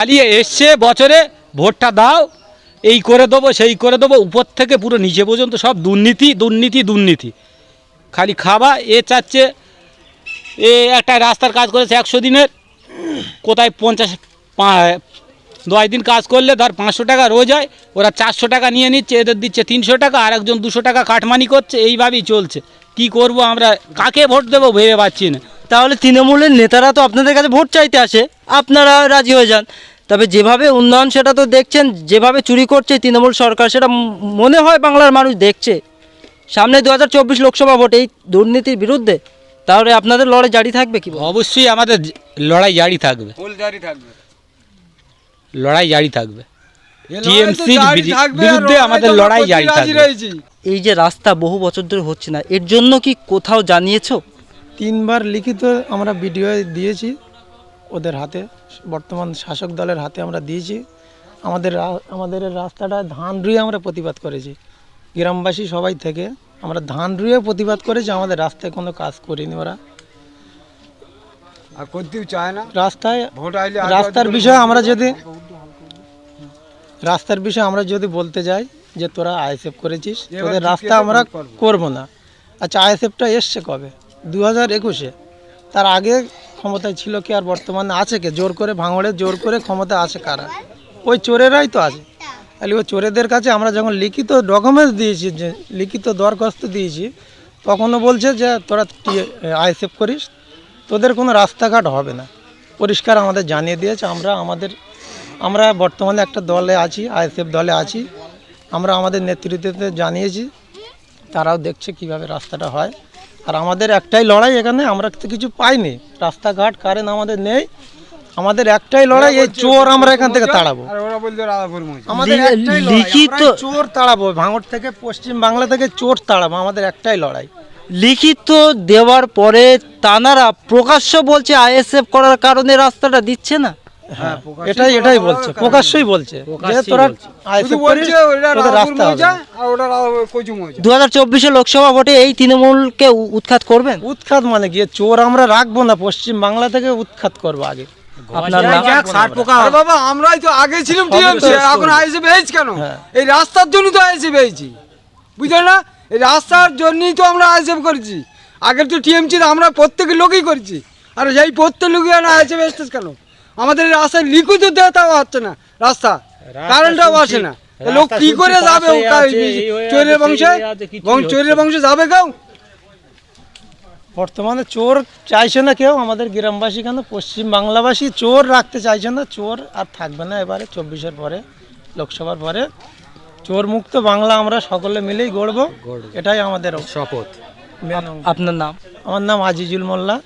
চালিয়ে এসছে বছরে, ভোটটা দাও, এই করে দেবো, সেই করে দেবো, উপর থেকে পুরো নিচে পর্যন্ত সব দুর্নীতি দুর্নীতি দুর্নীতি। খালি খাবা, এ চাচ্ছে, এ একটা রাস্তার কাজ করেছে একশো দিনের, কোথায় পঞ্চাশ দশ দিন কাজ করলে ধর পাঁচশো টাকা রোজ হয়, ওরা চারশো টাকা নিয়ে নিচ্ছে, এদের দিচ্ছে তিনশো টাকা, আর একজন দুশো টাকা কাটমানি করছে, এইভাবেই চলছে। কি করব আমরা, কাকে ভোট দেবো ভেবে পাচ্ছি না। তাহলে তৃণমূলের নেতারা তো আপনাদের কাছে ভোট চাইতে আসে, আপনারা রাজি হয়ে যান। তবে যেভাবে উন্নয়ন সেটা তো দেখছেন যেভাবে চুরি করছে তৃণমূল সরকার সেটা মনে হয় বাংলার মানুষ দেখছে। সামনে দু হাজার চব্বিশ লোকসভা ভোট এই দুর্নীতির বিরুদ্ধে তাহলে আপনাদের লড়াই জারি থাকবে কি অবশ্যই আমাদের লড়াই জারি থাকবে। লড়াই জারি থাকবে। টিএমসির বিরুদ্ধে আমাদের লড়াই জারি থাকবে। এই যে রাস্তা বহু বছর ধরে হচ্ছে না এর জন্য কি কোথাও জানিয়েছো? তিনবার লিখিত আমরা ভিডিও দিয়েছি ওদের হাতে বর্তমান শাসক দলের হাতে আমরা দিয়েছি। আমাদের আমাদের রাস্তাটা ধান রুয়ে আমরা প্রতিবাদ করেছি। গ্রামবাসী সবাই থেকে আমরা ধান রুয়ে প্রতিবাদ করেছি আমাদের রাস্তায় কোনো কাজ করিনি ওরা। আর করতেও চায় না? রাস্তায় রাস্তার বিষয়ে আমরা যদি রাস্তার বিষয়ে আমরা যদি বলতে যাই যে তোরা আইএসএফ করেছিস তোদের রাস্তা আমরা করব। করব না। আচ্ছা আইএসএফটা এসছে কবে? দু হাজার একুশে। তার আগে ক্ষমতায় ছিল কি আর বর্তমানে আছে কে? জোর করে ভাঙড়ে, জোর করে ক্ষমতা আছে কারা? ওই চোরেরাই তো আছে। তাহলে ওই চোরেদের কাছে আমরা যখন লিখিত ডকুমেন্টস দিয়েছি, যে লিখিত দরখাস্ত দিয়েছি, তখনও বলছে যে তোরা আইএসএফ করিস, তোদের কোনো রাস্তাঘাট হবে না। পরিষ্কার আমাদের জানিয়ে দিয়েছে, আমরা আমাদের, আমরা বর্তমানে একটা দলে আছি, আইএসএফ দলে আছি। আমরা আমাদের নেতৃত্বে জানিয়েছি, তারাও দেখছে কীভাবে রাস্তাটা হয়। আর আমাদের একটাই লড়াই এখানে আমরা তো কিছু পাইনি। রাস্তাঘাট কারেন্ট আমাদের নেই। আমাদের একটাই লড়াই এই চোর আমরা এখান থেকে তাড়াবো। আর ওরা বলতে রাধাপুর মহিলা আমাদের একটাই লিখিত- চোর তাড়াবো ভাঙড় থেকে পশ্চিম বাংলা থেকে চোর তাড়াবো আমাদের একটাই লড়াই। লিখিত দেওয়ার পরে তানারা প্রকাশ্য বলছে আইএসএফ করার কারণে রাস্তাটা দিচ্ছে না? এটাই এটাই বলছে প্রকাশ্যই বলছে যে তোরা দু হাজার চব্বিশে লোকসভা ভোটে এই তৃণমূলকে উৎখাত করবেন? উৎখাত মানে কি? চোর আমরা রাখব না পশ্চিম বাংলা থেকে উৎখাত করব আগে। বাবা আমরাই তো আগে ছিলাম এখন আইসি পেয়েছি কেন? হ্যাঁ। এই রাস্তার জন্য তো আইসি পেয়েছি বুঝলে না? এই রাস্তার জন্যই তো আমরা আইসিএফ করেছি। আগের তো টিএমসি আমরা প্রত্যেকের লোকই করেছি। আর সেই প্রত্যেক লোকই না আইসিএফ এসতেছে কেন? আমাদের রাস্তায় লিকুইড দেওয়াটাও হচ্ছে না রাস্তা। কারেন্টটাও আসে না। লোক কি করে যাবে চোরের বংশে? চোরের বংশে যাবে কেউ? বর্তমানে চোর চাইছে না কেউ আমাদের গ্রামবাসী কেন? পশ্চিম বাংলাবাসী চোর রাখতে চাইছে না। চোর আর থাকবে না এবারে চব্বিশের পরে লোকসভার পরে। চোর মুক্ত বাংলা আমরা সকলে মিলেই গড়বো। এটাই আমাদের শপথ। আপনার নাম? আমার নাম আজিজুল মোল্লা।